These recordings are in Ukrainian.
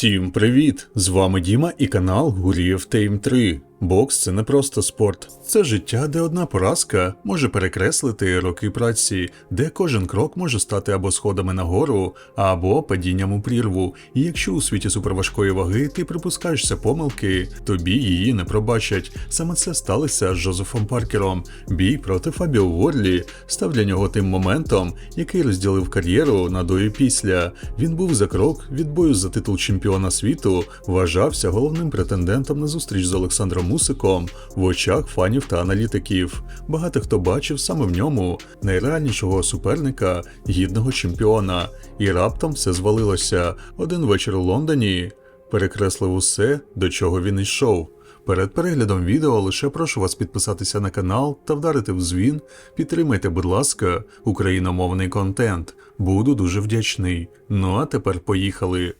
Всім привіт! З вами Діма і канал Гурієв Тейм 3. Бокс це не просто спорт, це життя, де одна поразка може перекреслити роки праці, де кожен крок може стати або сходами нагору, або падінням у прірву. І якщо у світі суперважкої ваги ти припускаєшся помилки, тобі її не пробачать. Саме це сталося з Джозефом Паркером. Бій проти Фабіо Ворлі став для нього тим моментом, який розділив кар'єру на до і після. Він був за крок від бою за титул чемпіона світу, вважався головним претендентом на зустріч з Олександром Мусиком в очах фанів та аналітиків. Багато хто бачив саме в ньому найреальнішого суперника, гідного чемпіона. І раптом все звалилося. Один вечір у Лондоні перекреслив усе, до чого він йшов. Перед переглядом відео лише прошу вас підписатися на канал та вдарити в дзвін. Підтримайте, будь ласка, україномовний контент. Буду дуже вдячний. Ну а тепер поїхали.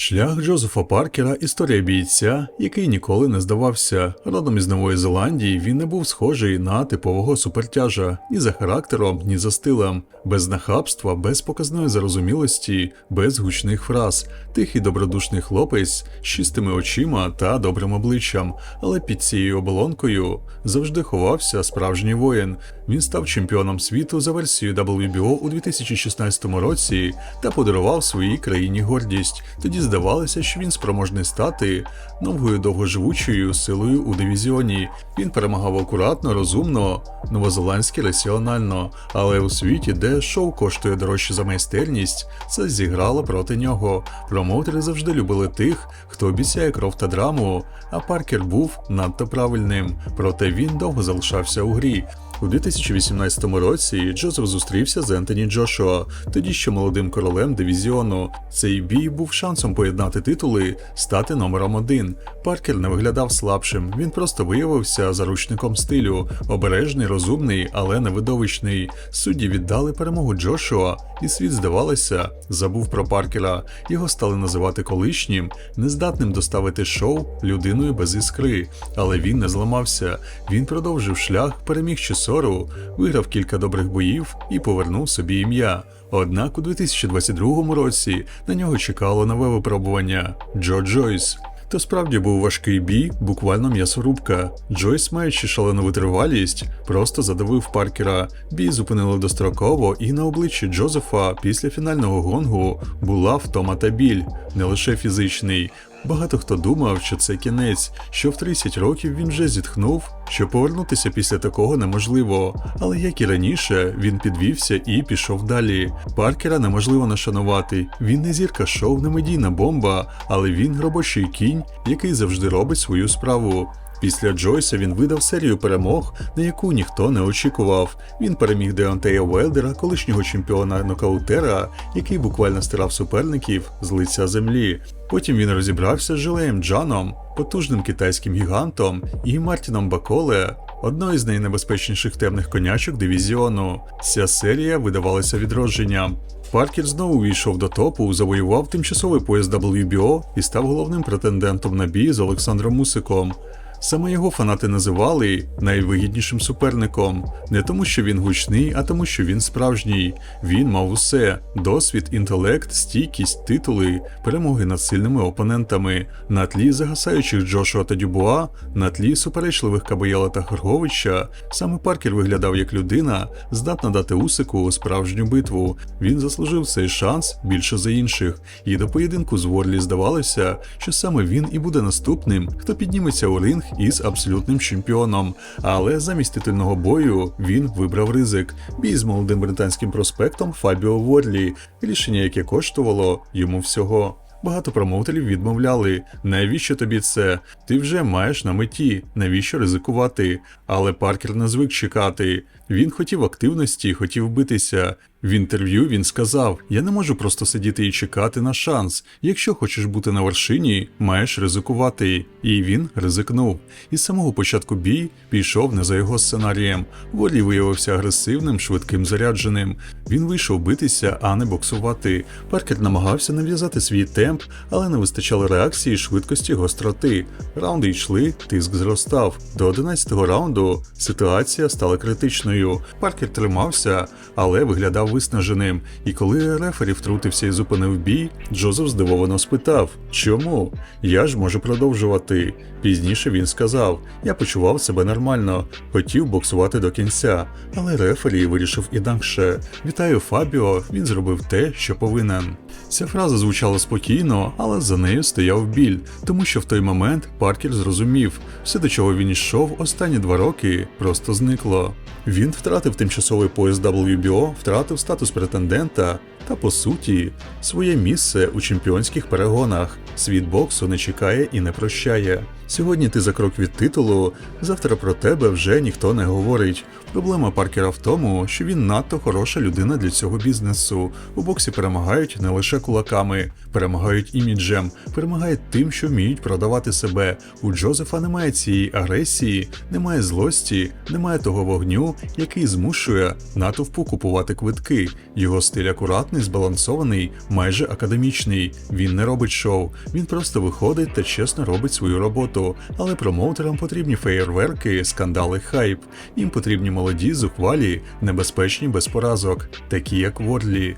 Шлях Джозефа Паркера історія бійця, який ніколи не здавався. Родом із Нової Зеландії він не був схожий на типового супертяжа ні за характером, ні за стилем, без нахабства, без показної зарозумілості, без гучних фраз, тихий добродушний хлопець з чистими очима та добрим обличчям, але під цією оболонкою завжди ховався справжній воїн. Він став чемпіоном світу за версією WBO у 2016 році та подарував своїй країні гордість. Тоді здавалося, що він спроможний стати новою довгоживучою силою у дивізіоні. Він перемагав акуратно, розумно, новозеландськи раціонально, але у світі, де шоу коштує дорожче за майстерність, це зіграло проти нього. Промоутери завжди любили тих, хто обіцяє кров та драму. А Паркер був надто правильним, проте він довго залишався у грі. У 2018 році Джозеф зустрівся з Ентоні Джошуа, тоді ще молодим королем дивізіону. Цей бій був шансом поєднати титули, стати номером один. Паркер не виглядав слабшим, він просто виявився заручником стилю, обережний, розумний, але не видовищний. Судді віддали перемогу Джошуа, і світ, здавалося, забув про Паркера. Його стали називати колишнім, нездатним доставити шоу людиною без іскри. Але він не зламався. Він продовжив шлях, переміг Чесору, виграв кілька добрих боїв і повернув собі ім'я. Однак у 2022 році на нього чекало нове випробування Джо Джойс. То справді був важкий бій, буквально м'ясорубка. Джойс, маючи шалену витривалість, просто задавив Паркера. Бій зупинили достроково, і на обличчі Джозефа після фінального гонгу була втома та біль, не лише фізичний. Багато хто думав, що це кінець, що в 30 років він вже зітхнув, що повернутися після такого неможливо. Але як і раніше, він підвівся і пішов далі. Паркера неможливо нашанувати. Він не зірка шоу, не медійна бомба, але він робочий кінь, який завжди робить свою справу. Після Джойса він видав серію перемог, на яку ніхто не очікував. Він переміг Деонтея Уелдера, колишнього чемпіона нокаутера, який буквально стирав суперників з лиця землі. Потім він розібрався з Жилеєм Джаном, потужним китайським гігантом, і Мартіном Баколе, одною з найнебезпечніших темних конячок дивізіону. Ця серія видавалася відродженням. Паркер знову увійшов до топу, завоював тимчасовий пояс WBO і став головним претендентом на бій з Олександром Мусиком. Саме його фанати називали найвигіднішим суперником, не тому, що він гучний, а тому, що він справжній. Він мав усе: досвід, інтелект, стійкість, титули, перемоги над сильними опонентами, на тлі загасаючих Джошуа та Дюбуа, на тлі суперечливих Кабаєла та Хорговича. Саме Паркер виглядав як людина, здатна дати Усику справжню битву. Він заслужив цей шанс більше за інших. І до поєдинку з Ворлі здавалося, що саме він і буде наступним, хто підніметься у ринг із абсолютним чемпіоном. Але замість титульного бою він вибрав ризик бій з молодим британським проспектом Фабіо Ворлі, рішення, яке коштувало йому всього. Багато промоутерів відмовляли, навіщо тобі це? Ти вже маєш на меті, навіщо ризикувати? Але Паркер не звик чекати. Він хотів активності, хотів битися. В інтерв'ю він сказав: Я не можу просто сидіти і чекати на шанс. Якщо хочеш бути на вершині, маєш ризикувати. І він ризикнув. Із самого початку бій пішов не за його сценарієм. Волі виявився агресивним, швидким зарядженим. Він вийшов битися, а не боксувати. Паркер намагався нав'язати свій темп, але не вистачало реакції, швидкості, гостроти. Раунди йшли, тиск зростав. До 11-го раунду ситуація стала критичною. Паркер тримався, але виглядав виснаженим. І коли рефері втрутився і зупинив бій, Джозеф здивовано спитав: Чому? Я ж можу продовжувати. Пізніше він сказав: Я почував себе нормально, хотів боксувати до кінця, але рефері вирішив інакше. Вітаю Фабіо, він зробив те, що повинен. Ця фраза звучала спокійно, але за нею стояв біль, тому що в той момент Паркер зрозумів, все до чого він йшов останні два роки, просто зникло. Він втратив тимчасовий пояс WBO, втратив status pretendenta та, по суті, своє місце у чемпіонських перегонах. Світ боксу не чекає і не прощає. Сьогодні ти за крок від титулу, завтра про тебе вже ніхто не говорить. Проблема Паркера в тому, що він надто хороша людина для цього бізнесу. У боксі перемагають не лише кулаками, перемагають іміджем, перемагають тим, що вміють продавати себе. У Джозефа немає цієї агресії, немає злості, немає того вогню, який змушує натовпу купувати квитки. Його стиль акуратний, збалансований, майже академічний. Він не робить шоу, він просто виходить та чесно робить свою роботу. Але промоутерам потрібні феєрверки, скандали, хайп. Їм потрібні молоді, зухвалі, небезпечні без поразок, такі як Ворлі.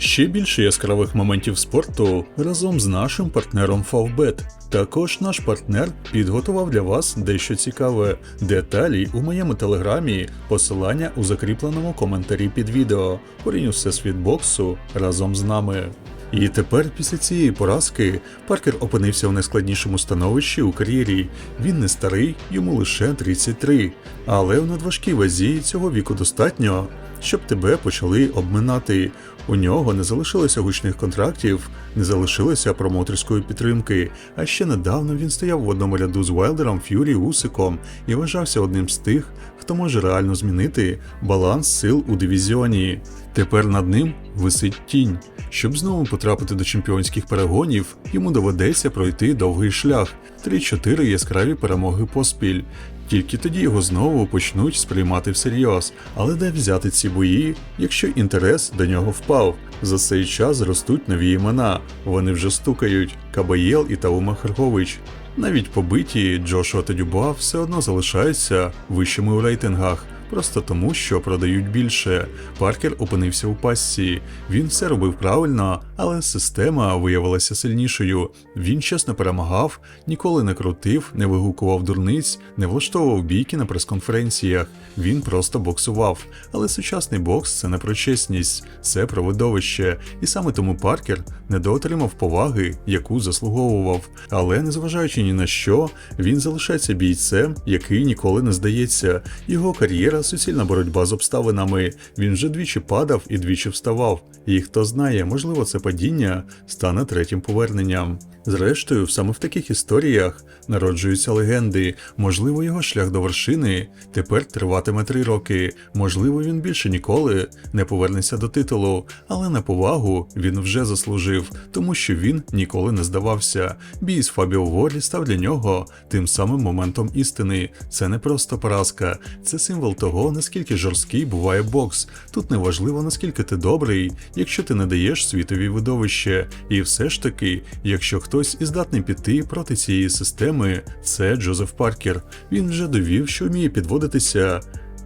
Ще більше яскравих моментів спорту разом з нашим партнером Favbet. Також наш партнер підготував для вас дещо цікаве. Деталі у моєму телеграмі, посилання у закріпленому коментарі під відео. Порінь всесвіт боксу разом з нами. І тепер, після цієї поразки, Паркер опинився в найскладнішому становищі у кар'єрі. Він не старий, йому лише 33. Але в надважкій вазі цього віку достатньо, щоб тебе почали обминати. У нього не залишилося гучних контрактів, не залишилося промоторської підтримки. А ще недавно він стояв в одному ряду з Вайлдером, Ф'юрі, Усиком і вважався одним з тих, хто може реально змінити баланс сил у дивізіоні. Тепер над ним висить тінь. Щоб знову потрапити до чемпіонських перегонів, йому доведеться пройти довгий шлях 3-4 яскраві перемоги поспіль. Тільки тоді його знову почнуть сприймати всерйоз. Але де взяти ці бої, якщо інтерес до нього впав? За цей час зростуть нові імена. Вони вже стукають Кабаєл і Таума Харкович. Навіть побиті Джошуа та Дюбуа все одно залишаються вищими у рейтингах. Просто тому, що продають більше. Паркер опинився у пастці. Він все робив правильно, але система виявилася сильнішою. Він чесно перемагав, ніколи не крутив, не вигукував дурниць, не влаштовував бійки на прес-конференціях. Він просто боксував. Але сучасний бокс це не про чесність, це про видовище. І саме тому Паркер недоотримав поваги, яку заслуговував. Але незважаючи ні на що, він залишається бійцем, який ніколи не здається. Його кар'єра суцільна боротьба з обставинами. Він вже двічі падав і двічі вставав. І хто знає, можливо, це падіння стане третім поверненням. Зрештою, саме в таких історіях народжуються легенди. Можливо, його шлях до вершини тепер триватиме три роки. Можливо, він більше ніколи не повернеться до титулу, але на повагу він вже заслужив, тому що він ніколи не здавався. Бій з Фабіо Ворлі став для нього тим самим моментом істини. Це не просто поразка, це символ того, наскільки жорсткий буває бокс. Тут не важливо, наскільки ти добрий, якщо ти не даєш світові видовище. І все ж таки, якщо хтось і здатний піти проти цієї системи, це Джозеф Паркер. Він вже довів, що вміє підводитися.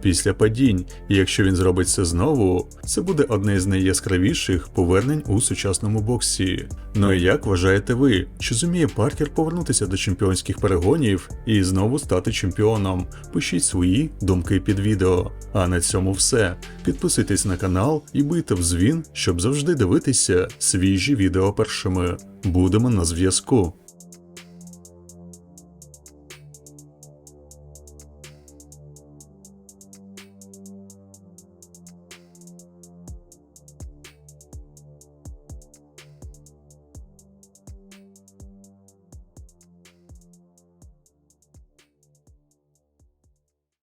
Після падінь, і якщо він зробить це знову, це буде одне з найяскравіших повернень у сучасному боксі. Ну і як вважаєте ви, чи зуміє Паркер повернутися до чемпіонських перегонів і знову стати чемпіоном? Пишіть свої думки під відео. А на цьому все. Підписуйтесь на канал і бийте в дзвін, щоб завжди дивитися свіжі відео першими. Будемо на зв'язку.